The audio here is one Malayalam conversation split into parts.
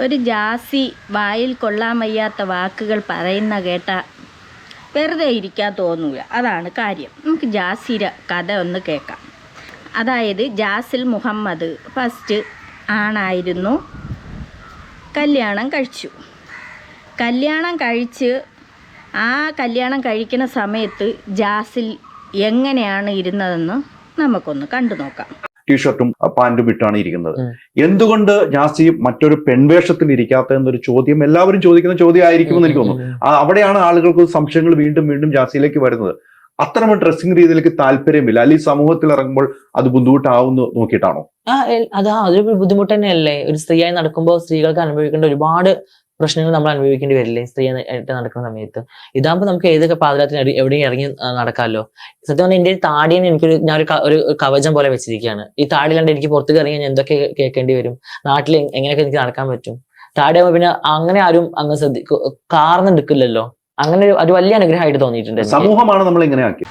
ഒരു ജാസി വായിൽ കൊള്ളാൻ വയ്യാത്ത വാക്കുകൾ പറയുന്ന കേട്ട വെറുതെ ഇരിക്കാൻ തോന്നൂല. അതാണ് കാര്യം. നമുക്ക് ജാസിയുടെ കഥ ഒന്ന് കേൾക്കാം. അതായത് ജാസിൽ മുഹമ്മദ് ഫസ്റ്റ് ആണായിരുന്നു. കല്യാണം കഴിച്ചു. കല്യാണം കഴിച്ച് ആ കല്യാണം കഴിക്കുന്ന സമയത്ത് ജാസിൽ എങ്ങനെയാണ് ഇരുന്നതെന്ന് നമുക്കൊന്ന് കണ്ടു നോക്കാം ടീഷർട്ടും പാന്റും ഇട്ടാണ് ഇരിക്കുന്നത്. എന്തുകൊണ്ട് ജാസി മറ്റൊരു പെൺവേഷത്തിൽ ഇരിക്കാത്ത എന്നൊരു ചോദ്യം എല്ലാവരും ചോദിക്കുന്ന ചോദ്യം ആയിരിക്കുമെന്ന് എനിക്ക് തോന്നുന്നു. അവിടെയാണ് ആളുകൾക്ക് സംശയങ്ങൾ വീണ്ടും വീണ്ടും ജാസിയിലേക്ക് വരുന്നത്. അത്തരം ഡ്രസ്സിംഗ് രീതിയിലേക്ക് താല്പര്യമില്ല. അല്ലെങ്കിൽ സമൂഹത്തിൽ ഇറങ്ങുമ്പോൾ അത് ബുദ്ധിമുട്ടാവുന്നു നോക്കിയിട്ടാണോ? അതാ അതൊരു ബുദ്ധിമുട്ട് തന്നെയല്ലേ? ഒരു സ്ത്രീയായി നടക്കുമ്പോൾ സ്ത്രീകൾക്ക് അനുഭവിക്കേണ്ട ഒരുപാട് പ്രശ്നങ്ങൾ നമ്മൾ അനുഭവിക്കേണ്ടി വരില്ല? സ്ത്രീ ആയിട്ട് നടക്കുന്ന സമയത്ത്. ഇതാകുമ്പോൾ നമുക്ക് ഏതൊക്കെ പാതിരാത്തിന് എവിടെ- എവിടെയും ഇറങ്ങി നടക്കാമല്ലോ സത്യം പറഞ്ഞാൽ എന്റെ താടിയെ എനിക്കൊരു ഞാൻ ഒരു കവചം പോലെ വെച്ചിരിക്കുകയാണ്. ഈ താടിയിലാണ്ട് എനിക്ക് പുറത്തേക്ക് ഇറങ്ങി ഞാൻ എന്തൊക്കെ കേൾക്കേണ്ടി വരും? നാട്ടിൽ എങ്ങനെയൊക്കെ എനിക്ക് നടക്കാൻ പറ്റും? താടിയാകുമ്പോൾ പിന്നെ അങ്ങനെ ആരും അങ്ങ് ശ്രദ്ധിക്കും കാർന്ന് എടുക്കില്ലല്ലോ അങ്ങനെ ഒരു വലിയ അനുഗ്രഹമായിട്ട് തോന്നിയിട്ടുണ്ട് സമൂഹമാണ് നമ്മൾ ഇങ്ങനെ ആക്കി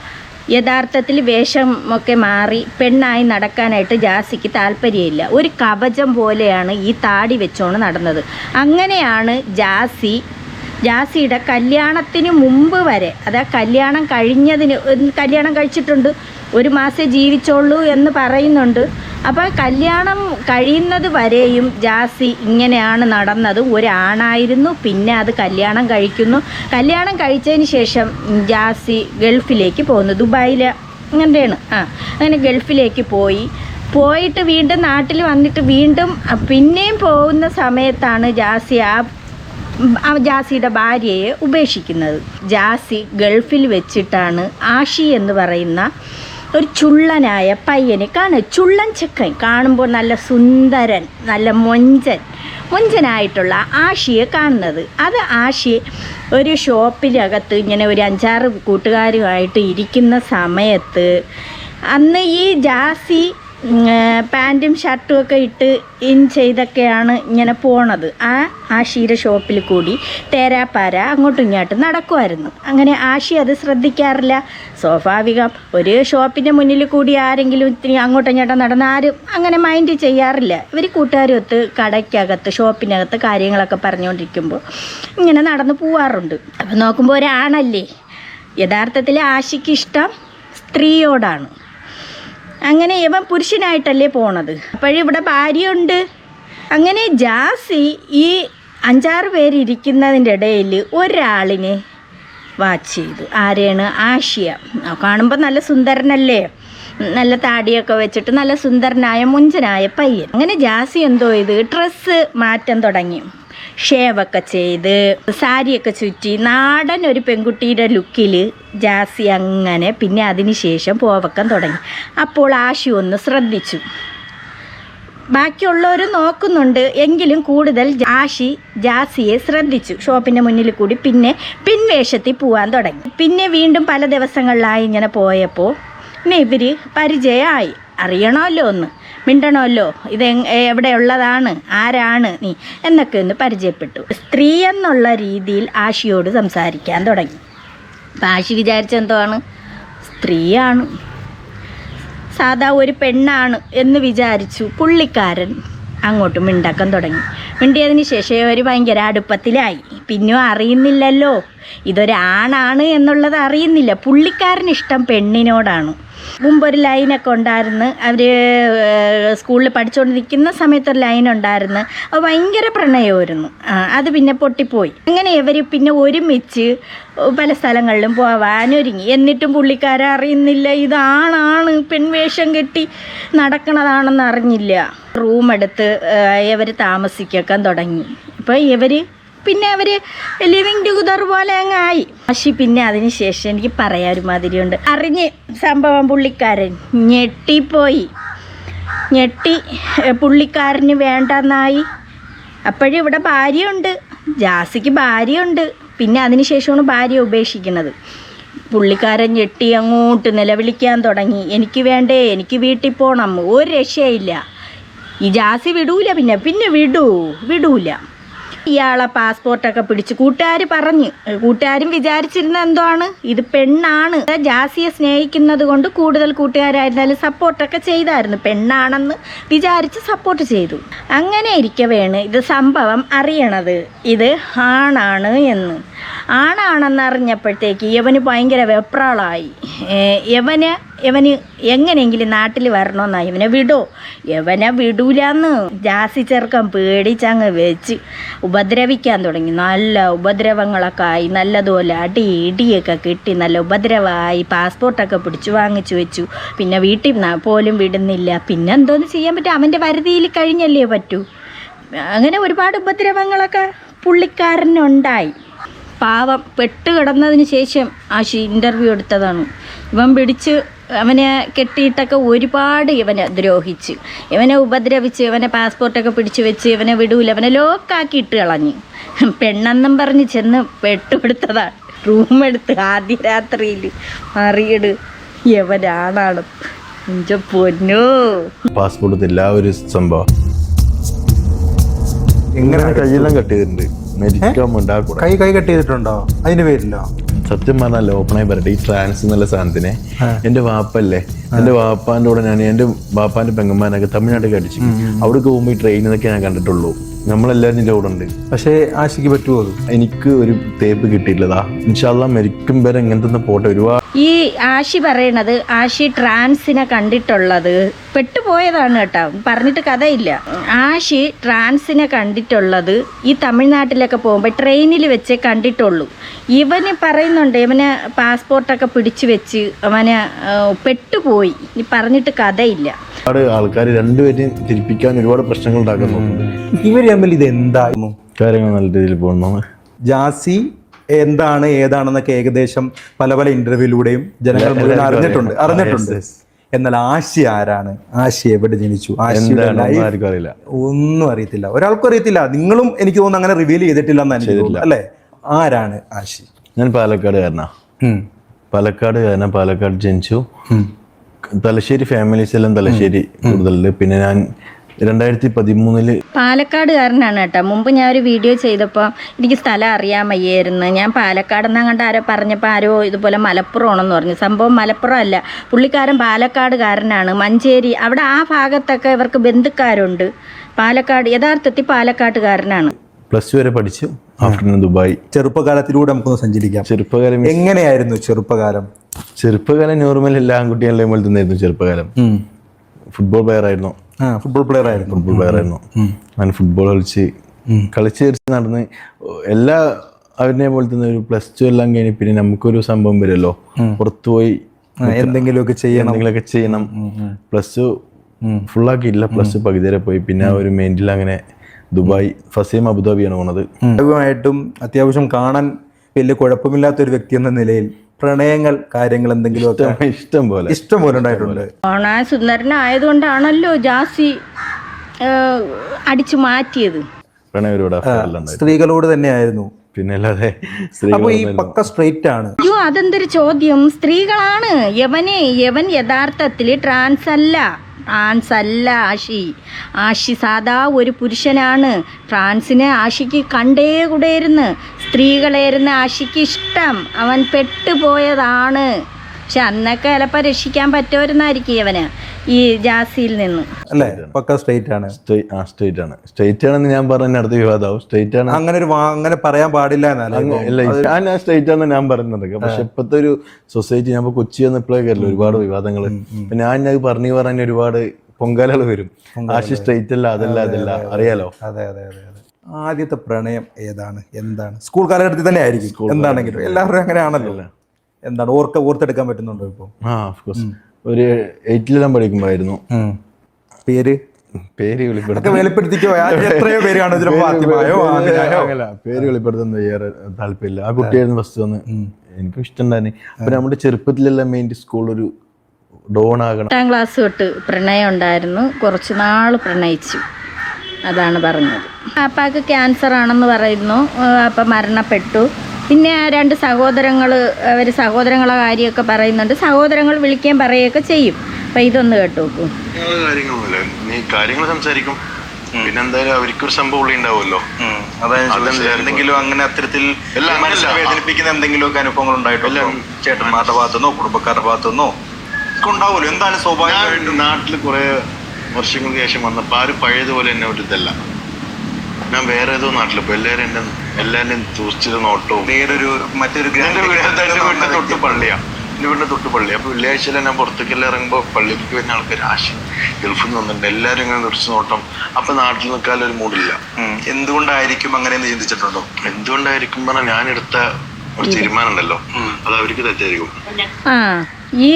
യഥാർത്ഥത്തിൽ വേഷമൊക്കെ മാറി പെണ്ണായി നടക്കാനായിട്ട് ജാസിക്ക് താല്പര്യമില്ല. ഒരു കവചം പോലെയാണ് ഈ താടി വെച്ചോണ് നടന്നത്. അങ്ങനെയാണ് ജാസി ജാസിയുടെ കല്യാണത്തിന് മുമ്പ് വരെ അതായത് കല്യാണം കഴിഞ്ഞതിന് കല്യാണം കഴിച്ചിട്ടുണ്ട്. ഒരു മാസേ ജീവിച്ചോളൂ എന്ന് പറയുന്നുണ്ട്. അപ്പോൾ കല്യാണം കഴിയുന്നത് വരെയും ജാസി ഇങ്ങനെയാണ് നടന്നത്. ഒരാണായിരുന്നു പിന്നെ അത് കല്യാണം കഴിക്കുന്നു. കല്യാണം കഴിച്ചതിന് ശേഷം ജാസി ഗൾഫിലേക്ക് പോകുന്നു. ദുബായിലെ അങ്ങനെയാണ്. ആ അങ്ങനെ ഗൾഫിലേക്ക് പോയി. പോയിട്ട് വീണ്ടും നാട്ടിൽ വന്നിട്ട് വീണ്ടും പിന്നെയും പോകുന്ന സമയത്താണ് ജാസി ആ ജാസിയുടെ ഭാര്യയെ ഉപേക്ഷിക്കുന്നത്. ജാസി ഗൾഫിൽ വെച്ചിട്ടാണ് ആഷി എന്ന് പറയുന്ന ഒരു ചുള്ളനായ പയ്യനെ കാണും ചുള്ളൻ ചെക്കൻ കാണുമ്പോൾ നല്ല സുന്ദരൻ നല്ല മൊഞ്ചൻ മൊഞ്ചനായിട്ടുള്ള ആഷിയെ കാണുന്നത്. അത് ആഷി ഒരു ഷോപ്പിനകത്ത് ഇങ്ങനെ ഒരു അഞ്ചാറ് കൂട്ടുകാരുമായിട്ട് ഇരിക്കുന്ന സമയത്ത് അന്ന് ഈ ജാസി പാന്റും ഷർട്ടും ഒക്കെ ഇട്ട് ഇൻ ചെയ്തൊക്കെയാണ് ഇങ്ങനെ പോണത്. ആ ആഷിയുടെ ഷോപ്പിൽ കൂടി തേരാപ്പാര അങ്ങോട്ടും ഇങ്ങോട്ടും നടക്കുമായിരുന്നു അങ്ങനെ ആഷി അത് ശ്രദ്ധിക്കാറില്ല. സ്വാഭാവികം. ഒരു ഷോപ്പിന്റെ മുന്നിൽ കൂടി ആരെങ്കിലും ഇത്തിരി അങ്ങോട്ടും ഇങ്ങോട്ടും നടന്ന ആരും അങ്ങനെ മൈൻഡ് ചെയ്യാറില്ല. ഇവർ കൂട്ടുകാരൊത്ത് കടയ്ക്കകത്ത് ഷോപ്പിനകത്ത് കാര്യങ്ങളൊക്കെ പറഞ്ഞുകൊണ്ടിരിക്കുമ്പോൾ ഇങ്ങനെ നടന്നു പോവാറുണ്ട്. അപ്പം നോക്കുമ്പോൾ ഒരാണല്ലേ? യഥാർത്ഥത്തിൽ ആഷിക്ക് ഇഷ്ടം സ്ത്രീയോടാണ്. അങ്ങനെ ഇവൻ പുരുഷനായിട്ടല്ലേ പോണത്. അപ്പോഴിവിടെ ഭാര്യയുണ്ട്. അങ്ങനെ ജാസി ഈ അഞ്ചാറ് പേരിരിക്കുന്നതിന്റെ ഇടയിൽ ഒരാളിനെ വാച്ച് ചെയ്തു. ആരെയാണ്? ആഷിയ. കാണുമ്പോൾ നല്ല സുന്ദരനല്ലേ? നല്ല താടിയൊക്കെ വെച്ചിട്ട് നല്ല സുന്ദരനായ മുഞ്ചനായ പയ്യൻ. അങ്ങനെ ജാസി എന്തോ ഇത് ഡ്രസ്സ് മാറ്റം തുടങ്ങി. ഷേവൊക്കെ ചെയ്ത് സാരിയൊക്കെ ചുറ്റി നാടൻ ഒരു പെൺകുട്ടിയുടെ ലുക്കിൽ ജാസി അങ്ങനെ പിന്നെ അതിനുശേഷം പോവക്കം തുടങ്ങി. അപ്പോൾ ആശു ഒന്ന് ശ്രദ്ധിച്ചു. ബാക്കിയുള്ളവർ നോക്കുന്നുണ്ട് എങ്കിലും കൂടുതൽ ആഷി ജാസിയെ ശ്രദ്ധിച്ചു. ഷോപ്പിന്റെ മുന്നിൽ കൂടി പിന്നെ പിൻവേഷത്തിൽ പോവാൻ തുടങ്ങി. പിന്നെ വീണ്ടും പല ദിവസങ്ങളിലായി ഇങ്ങനെ പോയപ്പോൾ ഇവർ പരിചയമായി. അറിയണമല്ലോ ഒന്ന്. മിണ്ടണമല്ലോ. ഇത് എവിടെയുള്ളതാണ്? ആരാണ് നീ? എന്നൊക്കെ ഒന്ന് പരിചയപ്പെട്ടു. സ്ത്രീ എന്നുള്ള രീതിയിൽ ആഷിയോട് സംസാരിക്കാൻ തുടങ്ങി. അപ്പം ആഷി വിചാരിച്ചെന്താണ് സ്ത്രീയാണ്. സാധാ ഒരു പെണ്ണാണ് എന്ന് വിചാരിച്ചു പുള്ളിക്കാരൻ അങ്ങോട്ട് മിണ്ടക്കം തുടങ്ങി. മിണ്ടിയതിന് ശേഷം അവർ ഭയങ്കര അടുപ്പത്തിലായി. പിന്നെയും അറിയുന്നില്ലല്ലോ. ഇതൊരാണാണ് എന്നുള്ളത് അറിയുന്നില്ല. പുള്ളിക്കാരൻ ഇഷ്ടം പെണ്ണിനോടാണ്. മുമ്പൊരു ലൈനൊക്കെ ഉണ്ടായിരുന്നു. അവർ സ്കൂളിൽ പഠിച്ചുകൊണ്ടിരിക്കുന്ന സമയത്ത് ഒരു ലൈൻ ഉണ്ടായിരുന്നു. അത് ഭയങ്കര പ്രണയമായിരുന്നു. അത് പിന്നെ പൊട്ടിപ്പോയി. അങ്ങനെ ഇവർ പിന്നെ ഒരുമിച്ച് പല സ്ഥലങ്ങളിലും പോവാനൊരുങ്ങി എന്നിട്ടും പുള്ളിക്കാരെ അറിയുന്നില്ല. ഇതാണാണ് പെൺവേഷം കെട്ടി നടക്കണതാണെന്ന് അറിഞ്ഞില്ല. റൂം എടുത്ത് ഇവർ താമസിക്കാൻ തുടങ്ങി. അപ്പോൾ ഇവർ പിന്നെ അവർ ലിവിങ് ടുഗദർ പോലെ അങ്ങ് ആയി. പക്ഷേ പിന്നെ അതിന് ശേഷം എനിക്ക് പറയാൻ ഒരു മാതിരിയുണ്ട് അറിഞ്ഞ് സംഭവം പുള്ളിക്കാരൻ ഞെട്ടിപ്പോയി. ഞെട്ടി പുള്ളിക്കാരന് വേണ്ടെന്നായി. അപ്പോഴും ഇവിടെ ഭാര്യയുണ്ട്. ജാസിക്ക് ഭാര്യയുണ്ട്. പിന്നെ അതിന് ശേഷമാണ് ഭാര്യ ഉപേക്ഷിക്കുന്നത്. പുള്ളിക്കാരൻ ഞെട്ടി അങ്ങോട്ട് നിലവിളിക്കാൻ തുടങ്ങി. എനിക്ക് വേണ്ടേ? എനിക്ക് വീട്ടിൽ പോകണം ഒരു രക്ഷയില്ല. ഈ ജാസി വിടൂല പിന്നെ. പിന്നെ വിടൂ. വിടൂല. ഇയാളെ പാസ്പോർട്ടൊക്കെ പിടിച്ച് കൂട്ടുകാർ പറഞ്ഞ്. കൂട്ടുകാരും വിചാരിച്ചിരുന്ന എന്താണ് ഇത് പെണ്ണാണ്. ജാസിയെ സ്നേഹിക്കുന്നത് കൊണ്ട് കൂടുതൽ കൂട്ടുകാരായിരുന്നാലും സപ്പോർട്ടൊക്കെ ചെയ്തായിരുന്നു. പെണ്ണാണെന്ന് വിചാരിച്ച് സപ്പോർട്ട് ചെയ്തു. അങ്ങനെ ഇരിക്കവേണ് ഇത് സംഭവം അറിയണത്. ഇത് ആണാണ് എന്ന്. ആണാണെന്ന് അറിഞ്ഞപ്പോഴത്തേക്ക് യവന് ഭയങ്കര വെപ്രാളായി. യവന് യവന് എങ്ങനെയെങ്കിലും നാട്ടിൽ വരണമെന്നാ ഇവനെ വിടോ. ഇവനെ വിടൂലെന്ന്. ജാസി ചെറുക്കം പേടിച്ചങ്ങ് വെച്ച് ഉപദ്രവിക്കാൻ തുടങ്ങി. നല്ല ഉപദ്രവങ്ങളൊക്കെ ആയി. നല്ലതുപോലെ അടി ഇടിയൊക്കെ കിട്ടി. നല്ല ഉപദ്രവമായി. പാസ്പോർട്ടൊക്കെ പിടിച്ചു വാങ്ങിച്ചു വെച്ചു. പിന്നെ വീട്ടിൽ പോലും വിടുന്നില്ല. പിന്നെ എന്തോന്ന് ചെയ്യാൻ പറ്റും? അവന്റെ വരുതിയിൽ കഴിഞ്ഞല്ലേ പറ്റൂ. അങ്ങനെ ഒരുപാട് ഉപദ്രവങ്ങളൊക്കെ പുള്ളിക്കാരനുണ്ടായി. പാവം പെട്ട് കിടന്നതിന് ശേഷം ആശി ഇന്റർവ്യൂ എടുത്തതാണ്. ഇവൻ പിടിച്ച് അവനെ കെട്ടിയിട്ടൊക്കെ ഒരുപാട് ഇവനെ ദ്രോഹിച്ച്. ഇവനെ ഉപദ്രവിച്ച് ഇവനെ പാസ്പോർട്ടൊക്കെ പിടിച്ചു വെച്ച് ഇവനെ വിടൂല ഇവനെ ലോക്കാക്കി ഇട്ട് കളഞ്ഞ്. പെണ്ണെന്നും പറഞ്ഞ് ചെന്ന് പെട്ടുപിടുത്തതാണ് റൂമെടുത്ത് ആദ്യ രാത്രിയിൽ അറിയിട് എവനാണാണ്? ഇഞ്ച പൊന്നോ. പാസ്പോർട്ട് എല്ലാ ഒരു സംഭവം. എങ്ങനെ കയ്യെല്ലാം കട്ട് ചെയ്തിട്ടുണ്ട് മരിക്കാൻ കൈ കൈ കട്ട് ചെയ്തിട്ടുണ്ടോ അതിന്റെ പേരില്ലോ സത്യം പറഞ്ഞാൽ ഓപ്പണായി പറയട്ടെ. ഈ ട്രാൻസ് എന്നുള്ള സാധനത്തിനെ എന്റെ വാപ്പല്ലേ? എന്റെ വാപ്പാന്റെ കൂടെ ഞാൻ എന്റെ വാപ്പാന്റെ പെങ്ങന്മാരൊക്കെ തമിഴ്നാട്ടിലേക്ക് അടിച്ചു. അവിടേക്ക് പോകുമ്പോൾ ഈ ട്രെയിനിൽ നിന്നൊക്കെ ഞാൻ കണ്ടിട്ടുള്ളൂ. നമ്മളെല്ലാവരും ഇതിന്റെ കൂടെ ഉണ്ട്. പക്ഷേ ആശയ്ക്ക് പറ്റുമോ അത്? എനിക്ക് ഒരു തേപ്പ് കിട്ടിയിട്ടില്ലതാ. ഇൻഷാല്ല മരിക്കും വരെ ഇങ്ങനത്തെ പോട്ടെ. ഒരുപാട് ഈ ആശി പറയണത് ആശി ട്രാൻസിനെ കണ്ടിട്ടുള്ളത് പെട്ടുപോയതാണ് കേട്ടോ. പറഞ്ഞിട്ട് കഥയില്ല. ആശി ട്രാൻസിനെ കണ്ടിട്ടുള്ളത് ഈ തമിഴ്നാട്ടിലൊക്കെ പോകുമ്പോൾ ട്രെയിനിൽ വെച്ച് കണ്ടിട്ടുള്ളൂ. ഇവന് പറയുന്നുണ്ട് ഇവന് പാസ്പോർട്ടൊക്കെ പിടിച്ചു വെച്ച് അവന് പെട്ടുപോയി. ഇനി പറഞ്ഞിട്ട് കഥയില്ല. ഒരുപാട് ആൾക്കാർ രണ്ടുപേരെയും തിരിപ്പിക്കാൻ ഒരുപാട് പ്രശ്നങ്ങൾ ഉണ്ടാക്കുന്നുണ്ട് ഇവർ ഇവർ തമ്മിൽ ഇത് എന്തായിരുന്നു കാര്യങ്ങൾ നല്ല രീതിയിൽ പോകുന്നു ജാസി എന്താണ് ഏതാണെന്നൊക്കെ ഏകദേശം പല പല ഇന്റർവ്യൂയിലൂടെയും ജനങ്ങൾ മുഴുവൻ അറിഞ്ഞിട്ടുണ്ട്. അറിഞ്ഞിട്ടുണ്ട്. എന്നാൽ ആശി ആരാണ്? ആശി എവിടെ ജനിച്ചു? അറിയില്ല. ഒന്നും അറിയത്തില്ല. ഒരാൾക്കും അറിയത്തില്ല. നിങ്ങളും എനിക്ക് തോന്നുന്നു അങ്ങനെ റിവീൽ ചെയ്തിട്ടില്ല. എന്ന് എനിക്ക് അല്ലേ? ആരാണ് ആശി? ഞാൻ പാലക്കാടുകാരനാ പാലക്കാട് പാലക്കാടുകാരനാ പാലക്കാട് ജനിച്ചു. തലശ്ശേരി ഫാമിലീസ് എല്ലാം തലശ്ശേരി കൂടുതലുണ്ട്. പിന്നെ ഞാൻ രണ്ടായിരത്തി പതിമൂന്നിൽ പാലക്കാടുകാരനാണ് കേട്ടോ. മുമ്പ് ഞാൻ ഒരു വീഡിയോ ചെയ്തപ്പോൾ എനിക്ക് സ്ഥലം അറിയാൻ വയ്യായിരുന്നു. ഞാൻ പാലക്കാട് എന്നാ കണ്ട് ആരോ പറഞ്ഞപ്പോൾ ആരോ ഇതുപോലെ മലപ്പുറമാണെന്ന് പറഞ്ഞു. സംഭവം മലപ്പുറം അല്ല പുള്ളിക്കാരൻ പാലക്കാടുകാരനാണ് മഞ്ചേരി. അവിടെ ആ ഭാഗത്തൊക്കെ ഇവർക്ക് ബന്ധുക്കാരുണ്ട്. പാലക്കാട് യഥാർത്ഥത്തിൽ പാലക്കാട്ടുകാരനാണ്. പ്ലസ് ടു വരെ പഠിച്ചു. Afternoon Dubai. ചെറുപ്പകാലത്തിലൂടെ നമുക്കൊന്ന് സഞ്ചരിക്കാം. ചെറുപ്പകാലം എങ്ങനെയായിരുന്നു ചെറുപ്പകാലം? ചെറുപ്പകാലം നോർമൽ എല്ലാ ആൺകുട്ടികളുടെയും പോലെ തന്നെയായിരുന്നു ചെറുപ്പകാലം. ഫുട്ബോൾ പ്ലെയർ ആയിരുന്നു. ഫുട്ബോൾ പ്ലെയർ ആയിരുന്നു. ഫുട്ബോൾ പ്ലെയർ ആയിരുന്നു. ഞാൻ ഫുട്ബോൾ കളിച്ച് കളിച്ച് കളിച്ച് നടന്ന് എല്ലാ അവരിനെ പോലെ തന്നെ ഒരു പ്ലസ് ടു എല്ലാം കഴിഞ്ഞ് പിന്നെ നമുക്കൊരു സംഭവം വരുമല്ലോ. പുറത്തുപോയി എന്തെങ്കിലുമൊക്കെ ചെയ്യണം. എന്തെങ്കിലുമൊക്കെ ചെയ്യണം. പ്ലസ് ടു ഫുള്ളാക്കിയില്ല പ്ലസ് ടു പകുതി വരെ പോയി. പിന്നെ ആ ഒരു മെയിന്റിൽ അങ്ങനെ ദുബായ് ഫസീം അബുദാബിയാണ് പോണത്. ആയിട്ടും അത്യാവശ്യം കാണാൻ വലിയ കുഴപ്പമില്ലാത്ത ഒരു വ്യക്തി എന്ന നിലയിൽ പ്രണയങ്ങൾ കാര്യങ്ങൾ എന്തെങ്കിലും ഒക്കെ ഇഷ്ടം പോലെ. ഇഷ്ടം പോലെ ഉണ്ടായിട്ടുണ്ട്. ഓണാ സുന്ദരനായതുകൊണ്ടാണല്ലോ ജാസി അടിച്ചു മാറ്റിയത്. സ്ത്രീകളോട് തന്നെയായിരുന്നു. പിന്നെ അല്ലാതെ അപ്പൊ ഈ പക്ക സ്ട്രെയിറ്റ് ആണ്. അയ്യോ അതെന്തൊരു ചോദ്യം. സ്ത്രീകളാണ്. യവനെ യവൻ യഥാർത്ഥത്തിൽ ട്രാൻസ് അല്ല. ട്രാൻസ് അല്ല ആഷി ആഷി സാധാ ഒരു പുരുഷനാണ്. ട്രാൻസിനെ ആഷിക്ക് കണ്ടേ കൂടെയിരുന്ന്. സ്ത്രീകളേരുന്ന ആഷിക്ക് ഇഷ്ടം. അവൻ പെട്ടുപോയതാണ്. പക്ഷെ അന്നൊക്കെ ചിലപ്പോൾ രക്ഷിക്കാൻ പറ്റുമായിരുന്നായിരിക്കും അവന് ഈ ജാസിയിൽ നിന്ന്. അല്ലേ? പക്ക സ്ട്രേറ്റ് ആണ്. ആ സ്ട്രേറ്റ് ആണ്. സ്ട്രേറ്റ് ആണെന്ന് ഞാൻ പറഞ്ഞ അടുത്ത വിവാദമാവും സ്ട്രേറ്റ് ആണ്. അങ്ങനെ ഒരു അങ്ങനെ പറയാൻ പാടില്ല എന്നല്ലേ ഇല്ല ഞാൻ ഞാൻ സ്ട്രേറ്റ് ആണെന്ന് ഞാൻ പറയുന്നത് പക്ഷെ ഇപ്പോഴത്തെ ഒരു സൊസൈറ്റി ഞാൻ ഇപ്പൊ കൊച്ചി വന്നപ്പോഴേക്കല്ലോ കയറില്ല ഒരുപാട് വിവാദങ്ങൾ ഞാൻ അത് പറഞ്ഞു പറഞ്ഞ ഒരുപാട് പൊങ്കാലകൾ വരും. ആശി സ്ട്രേറ്റ് അല്ല അതല്ല അതല്ല. അറിയാലോ? അതെ അതെ അതെ അതെ. ആദ്യത്തെ പ്രണയം ഏതാണ്? എന്താണ്? സ്കൂൾ കാലഘട്ടത്തിൽ തന്നെ ആയിരിക്കും. എന്താണെങ്കിലും എല്ലാവരും അങ്ങനെയാണല്ലോ. എന്താണ് ഓർക്ക ഓർത്തെടുക്കാൻ പറ്റുന്നുണ്ടോ ഇപ്പൊ? ആ ഓഫ്കോഴ്സ് ഒരു എയ്റ്റിലെല്ലാം പഠിക്കുമ്പോഴായിരുന്നു പേര്? പേര് വെളിപ്പെടുത്തിക്കോ? എത്രയോ പേര് വെളിപ്പെടുത്തുന്ന താല്പര്യമില്ല. ആ കുട്ടിയായിരുന്നു ഫസ്റ്റ് വന്ന്. എനിക്കും തന്നെ. അപ്പൊ നമ്മുടെ ചെറുപ്പത്തിലെല്ലാം മെയിൻ സ്കൂൾ ഒരു ഡോൺ ആകണം. എട്ടാം ക്ലാസ് തൊട്ട് പ്രണയം ഉണ്ടായിരുന്നു. കുറച്ച് നാൾ പ്രണയിച്ചു. അതാണ് പറഞ്ഞത്. അപ്പാക്ക് ക്യാൻസർ ആണെന്ന് പറയുന്നു. അപ്പം മരണപ്പെട്ടു. പിന്നെ ആ രണ്ട് സഹോദരങ്ങൾ അവർ സഹോദരങ്ങളെ കാര്യമൊക്കെ പറയുന്നുണ്ട്. സഹോദരങ്ങൾ വിളിക്കാൻ പറയുകയൊക്കെ ചെയ്യും. അപ്പം ഇതൊന്ന് കേട്ടു നോക്കൂ കാര്യങ്ങളൊന്നുമില്ല. നീ കാര്യങ്ങൾ സംസാരിക്കും. പിന്നെ എന്തായാലും അവർക്കൊരു സംഭവം ഉള്ളി ഉണ്ടാവുമല്ലോ. എന്തെങ്കിലും അങ്ങനെ അത്തരത്തിൽ. വേദനിപ്പിക്കുന്ന എന്തെങ്കിലുമൊക്കെ അനുഭവങ്ങൾ ഉണ്ടായിട്ടില്ല ചേട്ടന്മാരുടെ ഭാഗത്തുനിന്നോ കുടുംബക്കാരുടെ ഭാഗത്തുനിന്നോ? ഉണ്ടാവുമല്ലോ. എന്താണ് സ്വാഭാവികമായിട്ടും? നാട്ടിൽ കുറെ വർഷങ്ങൾക്ക് ശേഷം വന്നപ്പോൾ ആരും പഴയതുപോലെ എന്നെ ഒരു ഇതല്ല ഞാൻ വേറെ ഏതോ നാട്ടിൽ പോയി. എല്ലാവരും എന്നെ എല്ലാവരും തൂച്ചിട്ട് നോട്ടവും. വേറൊരു മറ്റൊരു തൊട്ട് പള്ളിയാ. എന്റെ വീടിന്റെ തൊട്ട് പള്ളി അപ്പൊ വെള്ളിയാഴ്ച ഞാൻ പുറത്തേക്കെല്ലാം ഇറങ്ങുമ്പോൾ പള്ളിക്ക് വരുന്ന ആൾക്കാർ ആശ ഗൾഫിൽ നിന്ന് വന്നിട്ടുണ്ട്. എല്ലാവരും ഇങ്ങനെ തുറച്ചു നോട്ടം. അപ്പൊ നാട്ടിൽ നിൽക്കാൻ ഒരു മൂടില്ല. എന്തുകൊണ്ടായിരിക്കും അങ്ങനെ എന്ന് ചിന്തിച്ചിട്ടുണ്ടോ? എന്തുകൊണ്ടായിരിക്കും പറഞ്ഞാൽ ഞാൻ എടുത്ത ഒരു തീരുമാനം ഉണ്ടല്ലോ അത് അവർക്ക് തെറ്റായിരിക്കും. ആ. ഈ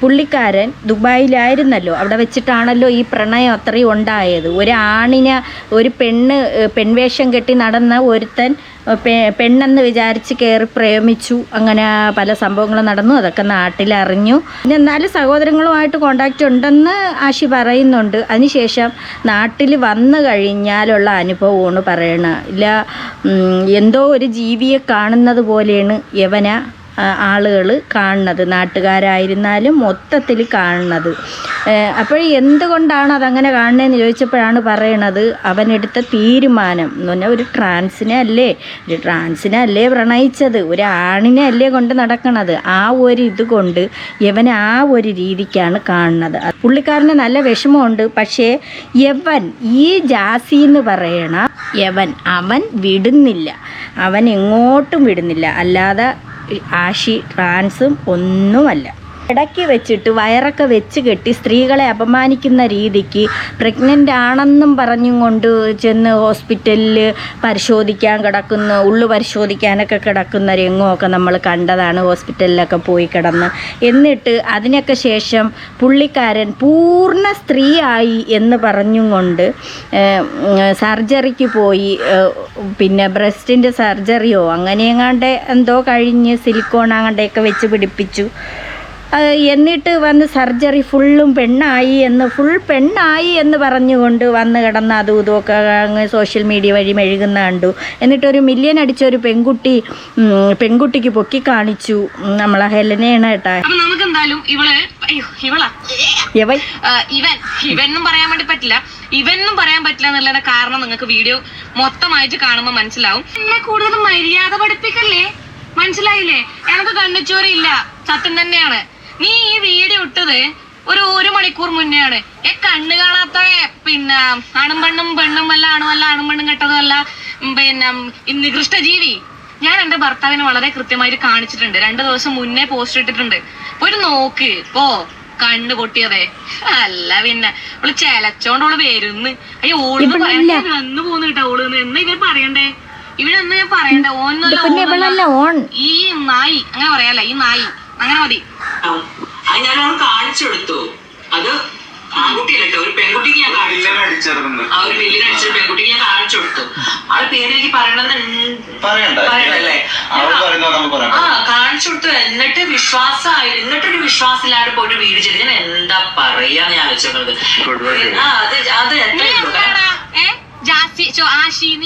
പുള്ളിക്കാരൻ ദുബായിലായിരുന്നല്ലോ. അവിടെ വെച്ചിട്ടാണല്ലോ ഈ പ്രണയം അത്രയും ഉണ്ടായത്. ഒരു ആണിനെ ഒരു പെണ്ണ് പെൺവേഷം കെട്ടി നടന്ന ഒരുത്തൻ പെണ്ണെന്ന് വിചാരിച്ച് കയറി പ്രേമിച്ചു. അങ്ങനെ പല സംഭവങ്ങളും നടന്നു. അതൊക്കെ നാട്ടിലറിഞ്ഞു. പിന്നെ എന്നാലും സഹോദരങ്ങളുമായിട്ട് കോണ്ടാക്റ്റ് ഉണ്ടെന്ന് ആശി പറയുന്നുണ്ട്. അതിനുശേഷം നാട്ടിൽ വന്നു കഴിഞ്ഞാലുള്ള അനുഭവമാണ് പറയണത് ഇല്ല എന്തോ ഒരു ജീവിയെ കാണുന്നത് പോലെയാണ് യവന. ആളുകൾ കാണുന്നത് നാട്ടുകാരായിരുന്നാലും മൊത്തത്തിൽ കാണുന്നത്. അപ്പോൾ എന്തുകൊണ്ടാണ് അതങ്ങനെ കാണുന്നതെന്ന് ചോദിച്ചപ്പോഴാണ് പറയണത് അവനെടുത്ത തീരുമാനം എന്ന് പറഞ്ഞാൽ ഒരു ട്രാൻസിനെ അല്ലേ ഒരു ട്രാൻസിനെ അല്ലേ പ്രണയിച്ചത് ഒരു ആണിനെ അല്ലേ കൊണ്ട് നടക്കണത് ആ ഒരു ഇത് കൊണ്ട് യവൻ ആ ഒരു രീതിക്കാണ് കാണുന്നത്. പുള്ളിക്കാരന് നല്ല വിഷമമുണ്ട് പക്ഷേ യവൻ ഈ ജാസി എന്ന് പറയണ യവൻ അവൻ വിടുന്നില്ല. അവൻ എങ്ങോട്ടും വിടുന്നില്ല. അല്ലാതെ ആഷി ട്രാൻസും ഒന്നുമല്ല. ഇടയ്ക്ക് വെച്ചിട്ട് വയറൊക്കെ വെച്ച് കെട്ടി സ്ത്രീകളെ അപമാനിക്കുന്ന രീതിക്ക് പ്രഗ്നന്റ് ആണെന്നും പറഞ്ഞും കൊണ്ട് ചെന്ന് ഹോസ്പിറ്റലിൽ പരിശോധിക്കാൻ കിടക്കുന്ന ഉള്ളു പരിശോധിക്കാനൊക്കെ കിടക്കുന്ന രംഗമൊക്കെ നമ്മൾ കണ്ടതാണ് ഹോസ്പിറ്റലിലൊക്കെ പോയി കിടന്ന്. എന്നിട്ട് അതിനൊക്കെ ശേഷം പുള്ളിക്കാരൻ പൂർണ സ്ത്രീയായി എന്ന് പറഞ്ഞും കൊണ്ട് സർജറിക്ക് പോയി. പിന്നെ ബ്രസ്റ്റിന്റെ സർജറിയോ അങ്ങനെയെങ്ങാണ്ട് എന്തോ കഴിഞ്ഞ് സിലിക്കോൺ അങ്ങാണ്ടൊക്കെ വെച്ച് പിടിപ്പിച്ചു. എന്നിട്ട് വന്ന് സർജറി ഫുള്ളും പെണ്ണായി എന്ന് ഫുൾ പെണ്ണായി എന്ന് പറഞ്ഞുകൊണ്ട് വന്ന് കിടന്ന് അതും ഇതുമൊക്കെ അങ്ങ് സോഷ്യൽ മീഡിയ വഴി മെഴുകുന്ന കണ്ടു. എന്നിട്ടൊരു മില്യൻ അടിച്ചൊരു പെൺകുട്ടി പെൺകുട്ടിക്ക് പൊക്കി കാണിച്ചു. നമ്മളെ ഹെലനയാണ് കേട്ടാ. നമുക്ക് എന്തായാലും ഇവളെ ഇവളാ? ഇവൻ ഇവൻ എന്നും പറയാൻ വേണ്ടി പറ്റില്ല. ഇവൻ പറയാൻ പറ്റില്ല എന്നുള്ളതിന്റെ കാരണം നിങ്ങൾക്ക് വീഡിയോ മൊത്തമായിട്ട് കാണുമ്പോൾ മനസ്സിലാവും. എന്നെ കൂടുതൽ മര്യാദ പഠിപ്പിക്കല്ലേ? മനസ്സിലായില്ലേ? എനക്ക് കണ്ണിച്ചോരയില്ല സത്യം തന്നെയാണ്. നീ ഈ വീഡിയോ ഇട്ടത് ഒരു ഒരു മണിക്കൂർ മുന്നെയാണ്. ഏ കണ്ണ് കാണാത്ത പിന്നെ ആണും പെണ്ണും പെണ്ണും അല്ല ആണും അല്ല ആണും പെണ്ണും കെട്ടതും അല്ല പിന്നെ നികൃഷ്ട ജീവി ഞാൻ എന്റെ ഭർത്താവിനെ വളരെ കൃത്യമായിട്ട് കാണിച്ചിട്ടുണ്ട്. രണ്ടു ദിവസം മുന്നേ പോസ്റ്റ് ഇട്ടിട്ടുണ്ട്. ഒരു നോക്ക്. പോ കണ്ണ് പൊട്ടിയതേ. അല്ല പിന്നെ അവൾ ചെലച്ചോണ്ട് അവൾ വരുന്ന്. അയ്യോ ഓൾ. വന്നു പോന്ന് കേട്ടോ ഓൾ എന്ന് ഇവർ പറയണ്ടേ? ഇവിടെ എന്നാ ഞാൻ പറയണ്ടേ? ഓന്നല്ല ഈ നായി അങ്ങനെ പറയാല്ല ഈ നായി. അങ്ങനെ മതി. അത് ഞാൻ അവൾ കാണിച്ചു കൊടുത്തു അത് ആൺകുട്ടിയല്ലോ ഒരു പെൺകുട്ടിക്ക് ഞാൻ കാണിച്ചു. ആ ഒരു ബില്ലിന് അടിച്ച പെൺകുട്ടിക്ക് ഞാൻ കാണിച്ചു കൊടുത്തു ആ പേര് എനിക്ക് പറയണമെന്ന് പറയണ്ട പറയണല്ലേ അവൾ പറയുന്നത് നമുക്ക് പറയാം. ആ കാണിച്ചു കൊടുത്തു എന്നിട്ട് വിശ്വാസമായി എന്നിട്ടൊരു വിശ്വാസമില്ലാണ്ട് പോയിട്ട് വീട് ചെയ്ത് ഞാൻ എന്താ പറയാന്ന് ഞാൻ ആലോചിച്ചത് ആ അത് അത് എത്ര ചോ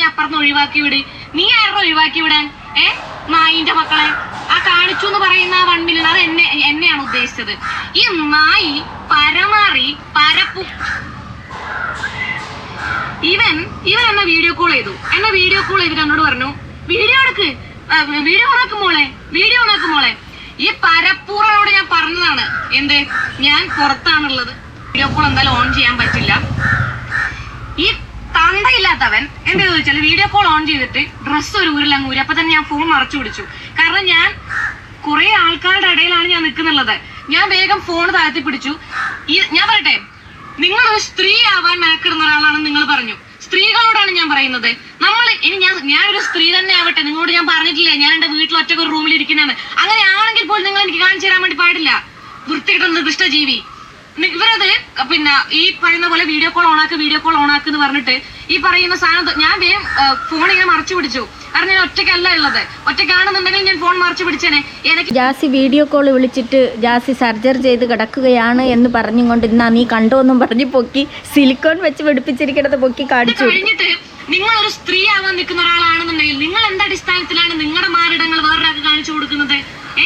അപ്പുറത്ത് ഒഴിവാക്കി വിട്. നീ ആരുടെ ഒഴിവാക്കി വിടാൻ ഏ? നായിന്റെ മക്കളെ ആ കാണിച്ചു എന്ന് പറയുന്ന ആ വൺ മില്യൺ അത് എന്നെ എന്നെയാണ് ഉദ്ദേശിച്ചത്. ഈ നായി പരമാറി പരപ്പു ഇവൻ ഇവൻ എന്നെ വീഡിയോ കോൾ ചെയ്തു. എന്നെ വീഡിയോ കോൾ ചെയ്തിട്ട് എന്നോട് പറഞ്ഞു വീഡിയോ എടുക്ക്. വീഡിയോ ഓണാക്ക് മോളെ വീഡിയോ ഓണാക്ക് മോളെ. ഈ പരപ്പൂറോട് ഞാൻ പറഞ്ഞതാണ്. എന്ത്? ഞാൻ പുറത്താണുള്ളത്. വീഡിയോ കോൾ എന്തായാലും ഓൺ ചെയ്യാൻ പറ്റില്ല. ഈ തന്തയില്ലാത്തവൻ എന്താ ചോദിച്ചാൽ വീഡിയോ കോൾ ഓൺ ചെയ്തിട്ട് ഡ്രസ്സ് ഒരു ഊരിലങ്ങ് ഊരി അപ്പൊ തന്നെ ഞാൻ ഫോൺ മറച്ചു പിടിച്ചു. കാരണം ഞാൻ കുറെ ആൾക്കാരുടെ ഇടയിലാണ് ഞാൻ നിൽക്കുന്നുള്ളത്. ഞാൻ വേഗം ഫോൺ താഴ്ത്തി പിടിച്ചു. ഈ ഞാൻ പറയട്ടെ നിങ്ങൾ ഒരു സ്ത്രീ ആവാൻ മെനക്കിടുന്ന ഒരാളാണെന്ന് നിങ്ങൾ പറഞ്ഞു. സ്ത്രീകളോടാണ് ഞാൻ പറയുന്നത്. നമ്മൾ ഇനി ഞാൻ ഞാനൊരു സ്ത്രീ തന്നെ ആവട്ടെ. നിങ്ങളോട് ഞാൻ പറഞ്ഞിട്ടില്ലേ ഞാൻ എന്റെ വീട്ടിൽ ഒറ്റ ഒരു റൂമിൽ ഇരിക്കുന്നതാണ്. അങ്ങനെയാണെങ്കിൽ പോലും നിങ്ങൾ എനിക്ക് കാണിച്ചു തരാൻ വേണ്ടി പാടില്ല. വൃത്തികിട്ടുന്ന നിർദ്ദിഷ്ട ഇവരത് പിന്നെ ഈ പറയുന്ന പോലെ വീഡിയോ കോൾ ഓണാക്ക് വീഡിയോ കോൾ ഓണാക്ക് എന്ന് പറഞ്ഞിട്ട് ഈ പറയുന്ന സാധനം ഞാൻ വേഗം ഫോൺ ഇങ്ങനെ മറച്ചു പിടിച്ചു. കാരണം ഞാൻ ഒറ്റയ്ക്കല്ല ഉള്ളത്. ഒറ്റയ്ക്കാണെന്നുണ്ടെങ്കിൽ ഞാൻ ഫോൺ മറച്ചു പിടിച്ചേനെ. എനിക്ക് ജാസി വീഡിയോ കോൾ വിളിച്ചിട്ട് ജാസി സർജറി ചെയ്ത് കിടക്കുകയാണ് എന്ന് പറഞ്ഞും കൊണ്ട് ഇന്നാ നീ കണ്ടോ എന്നും പറഞ്ഞ് പൊക്കി സിലിക്കോൺ വെച്ച് പിടിപ്പിച്ചിരിക്കുന്നത് പൊക്കി കാണിച്ചു. കഴിഞ്ഞിട്ട് നിങ്ങൾ ഒരു സ്ത്രീ ആവാൻ നിൽക്കുന്ന ഒരാളാണെന്നുണ്ടെങ്കിൽ നിങ്ങൾ എന്ത് അടിസ്ഥാനത്തിലാണ് നിങ്ങളുടെ മാറിടങ്ങൾ വേറൊരാൾക്ക് കാണിച്ചു കൊടുക്കുന്നത്?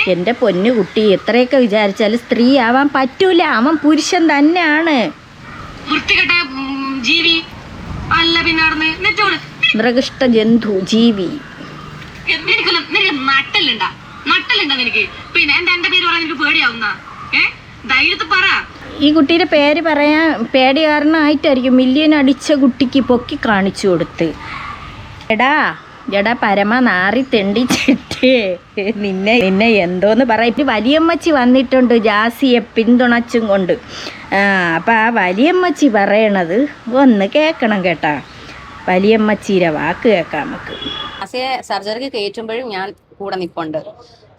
എന്റെ പൊന്നു കുട്ടി എത്രയൊക്കെ വിചാരിച്ചാലും സ്ത്രീ ആവാൻ പറ്റൂല. അവൻ പുരുഷൻ തന്നെയാണ്. ജീവി. അല്ല പിന്നെ മൃഗിഷ്ട ജന്തു ജീവി. നിനക്ക് നട്ടലുണ്ടാ നട്ടലുണ്ടാ നിനക്ക്? പിന്നെ എന്താ എന്റെ പേര് പറയാൻ നിനക്ക് പേടിയാവുന്ന ഏ? ധൈര്യത്തിൽ പറ. ഈ കുട്ടിയുടെ പേര് പറയാൻ പേടി കാരണമായിട്ടായിരിക്കും മില്യൻ അടിച്ച കുട്ടിക്ക് പൊക്കി കാണിച്ചു കൊടുത്ത്. എടാ എടാ പരമ നാറി തെണ്ടി തെണ്ടിച്ചിട്ട് നിന്നെ നിന്നെ എന്തോന്ന് പറയും വലിയമ്മച്ചി വന്നിട്ടുണ്ട് ജാസിയെ പിന്തുണച്ചും കൊണ്ട്. ആ അപ്പം ആ വലിയമ്മച്ചി പറയണത് ഒന്ന് കേൾക്കണം കേട്ടാ. വലിയമ്മച്ചീരെ വാക്ക് കേൾക്കാം നമുക്ക്. ജാസിയെ സർജറിക്ക് കയറ്റുമ്പോഴും ഞാൻ കൂടെ നിപ്പുണ്ട്.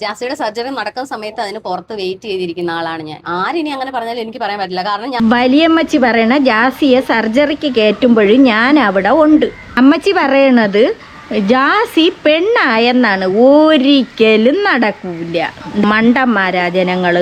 ജാസിയുടെ സർജറി നടക്കുന്ന സമയത്ത് അതിന് പുറത്ത് വെയിറ്റ് ചെയ്തിരിക്കുന്ന ആളാണ് ഞാൻ. ആരിനി അങ്ങനെ പറഞ്ഞാലും എനിക്ക് പറയാൻ പറ്റില്ല. കാരണം ഞാൻ വലിയമ്മച്ചി പറയണ ജാസിയെ സർജറിക്ക് കയറ്റുമ്പോഴും ഞാൻ അവിടെ ഉണ്ട്. അമ്മച്ചി പറയണത് ജാസി പെണ്ണായെന്നാണ്. ഒരിക്കലും നടക്കൂല. മണ്ടന്മാരാ ജനങ്ങൾ.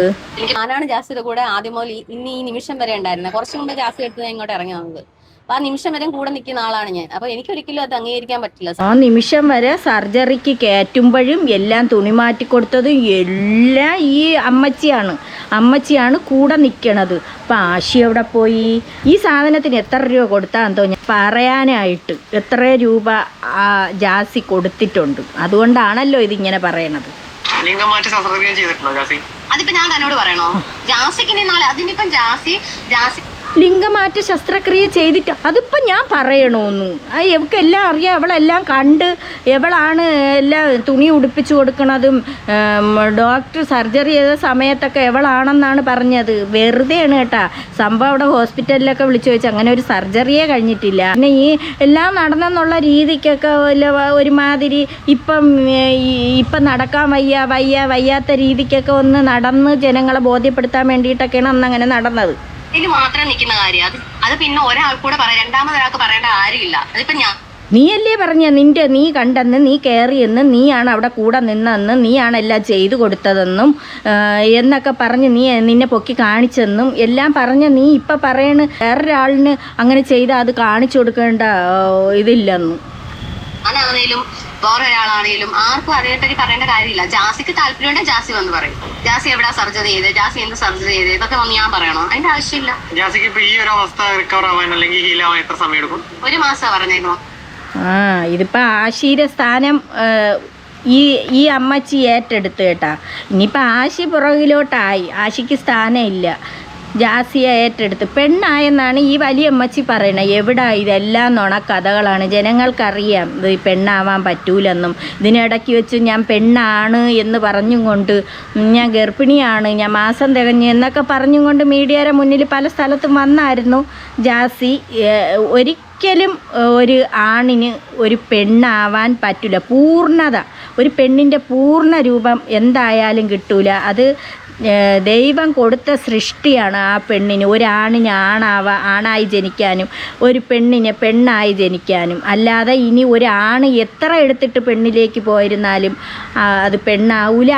ഞാനാണ് ജാസിയുടെ കൂടെ ആദ്യം ഇന്ന് ഈ നിമിഷം വരെ ഉണ്ടായിരുന്നത് കുറച്ചു മുമ്പ് ജാസി എടുത്ത് ഇങ്ങോട്ട് ഇറങ്ങി വന്നത്. അപ്പൊ ആ നിമിഷം വരെ കൂടെ നിൽക്കുന്ന ആളാണ് ഞാൻ. അപ്പൊ എനിക്ക് ഒരിക്കലും അത് അംഗീകരിക്കാൻ പറ്റില്ല ആ നിമിഷം വരെ സർജറിക്ക് കയറ്റുമ്പോഴും എല്ലാം തുണി മാറ്റി കൊടുത്തതും എല്ലാം ഈ അമ്മച്ചിയാണ്. അമ്മച്ചിയാണ് കൂടെ നിൽക്കണത്. അപ്പം ആശി എവിടെ പോയി? ഈ സാധനത്തിന് എത്ര രൂപ കൊടുത്താന്ന് തോന്നി ഞാൻ പറയാനായിട്ട് എത്ര രൂപ ആ ജാസി കൊടുത്തിട്ടുണ്ട്. അതുകൊണ്ടാണല്ലോ ഇതിങ്ങനെ പറയണത്. അതിപ്പോ ഞാൻ തന്നോട് പറയണോ? ജാസിക്ക് ഇനി നാളെ അതിനിപ്പം ജാസി ജാസി ലിംഗമാറ്റ ശസ്ത്രക്രിയ ചെയ്തിട്ട് അതിപ്പോൾ ഞാൻ പറയണമെന്ന് ആ എവക്കെല്ലാം അറിയാം. അവളെല്ലാം കണ്ട് എവളാണ് എല്ലാം തുണി ഉടുപ്പിച്ചു കൊടുക്കണതും ഡോക്ടർ സർജറി ചെയ്ത സമയത്തൊക്കെ എവളാണെന്നാണ് പറഞ്ഞത്. വെറുതെയാണ് കേട്ടാ. സംഭവം അവിടെ ഹോസ്പിറ്റലിലൊക്കെ വിളിച്ചു ചോദിച്ചു അങ്ങനെ ഒരു സർജറിയേ കഴിഞ്ഞിട്ടില്ല. പിന്നെ ഈ എല്ലാം നടന്നെന്നുള്ള രീതിക്കൊക്കെ ഒരുമാതിരി ഇപ്പം ഇപ്പം നടക്കാൻ വയ്യ വയ്യ വയ്യാത്ത രീതിക്കൊക്കെ ഒന്ന് നടന്ന് ജനങ്ങളെ ബോധ്യപ്പെടുത്താൻ വേണ്ടിയിട്ടൊക്കെയാണ് അന്ന് അങ്ങനെ നടന്നത്. ഇതിൽ മാത്രം നിൽക്കുന്ന കാര്യം. അത് അത് പിന്നെ ഒരാൾ കൂടെ പറയാം രണ്ടാമതൊരാൾക്ക് പറയേണ്ട കാര്യമില്ല. അതിപ്പോ ഞാൻ നീയല്ലേ പറഞ്ഞ നിന്റെ നീ കണ്ടെന്ന് നീ കയറിയെന്ന് നീയാണ് അവിടെ കൂടെ നിന്നെന്ന് നീയാണ് എല്ലാം ചെയ്തു കൊടുത്തതെന്നും എന്നൊക്കെ പറഞ്ഞ് നീ നിന്നെ പൊക്കി കാണിച്ചെന്നും എല്ലാം പറഞ്ഞ് നീ ഇപ്പം പറയണ് വേറൊരാളിന് അങ്ങനെ ചെയ്താൽ അത് കാണിച്ചു കൊടുക്കേണ്ട ഇതില്ലെന്നും. വേറെ ഒരാളാണെങ്കിലും ആർക്കും അറിയട്ടെങ്കിൽ പറയേണ്ട കാര്യമില്ല. ജാസിക്ക് താല്പര്യമുണ്ടെങ്കിൽ ജാസി വന്ന് പറയും. ജാസി എവിടെ സർജറി ചെയ്ത്? ജാസി എന്ത് സർജറി ചെയ്ത്? ഇതൊക്കെ വന്ന് ഞാൻ പറയണോ? അതിന്റെ ആവശ്യമില്ല. ജാസിക്ക് ഇപ്പൊ ഈ ഒരു അവസ്ഥ റിക്കവർ ആവാൻ അല്ലെങ്കിൽ ഹീൽ ആവാൻ എത്ര സമയം എടുക്കും? ഒരു മാസം പറഞ്ഞേക്കണോ? ആ ഇതിപ്പോ ആശിയുടെ സ്ഥാനം ഈ ഈ അമ്മച്ചി ഏറ്റെടുത്ത് കേട്ടാ. ഇനിയിപ്പോൾ ആശി പുറകിലോട്ടായി. ആശിക്ക് സ്ഥാനം ഇല്ല ജാസിയ ഏറ്റെടുത്ത്. പെണ്ണായെന്നാണ് ഈ വലിയമ്മച്ചി പറയണത് എവിടാ ഇതെല്ലാം നുണ കഥകളാണ് ജനങ്ങൾക്കറിയാം ഇത് പെണ്ണാവാൻ പറ്റൂലെന്നും. ഇതിനിടയ്ക്ക് വെച്ച് ഞാൻ പെണ്ണാണ് എന്ന് പറഞ്ഞും കൊണ്ട് ഞാൻ ഗർഭിണിയാണ് ഞാൻ മാസം തികഞ്ഞു എന്നൊക്കെ പറഞ്ഞും കൊണ്ട് മീഡിയയുടെ മുന്നിൽ പല സ്ഥലത്തും വന്നായിരുന്നു. ജാസി ഒരു ഒരിക്കലും ഒരു ആണിന് ഒരു പെണ്ണാവാൻ പറ്റില്ല പൂർണത ഒരു പെണ്ണിന്റെ പൂർണ രൂപം എന്തായാലും കിട്ടൂല. അത് ദൈവം കൊടുത്ത സൃഷ്ടിയാണ് ആ പെണ്ണിന്. ഒരാണിന് ആണാവാ ആണായി ജനിക്കാനും ഒരു പെണ്ണിന് പെണ്ണായി ജനിക്കാനും. അല്ലാതെ ഇനി ഒരാണ് എത്ര എടുത്തിട്ട് പെണ്ണിലേക്ക് പോയിരുന്നാലും അത് പെണ്ണാവൂല.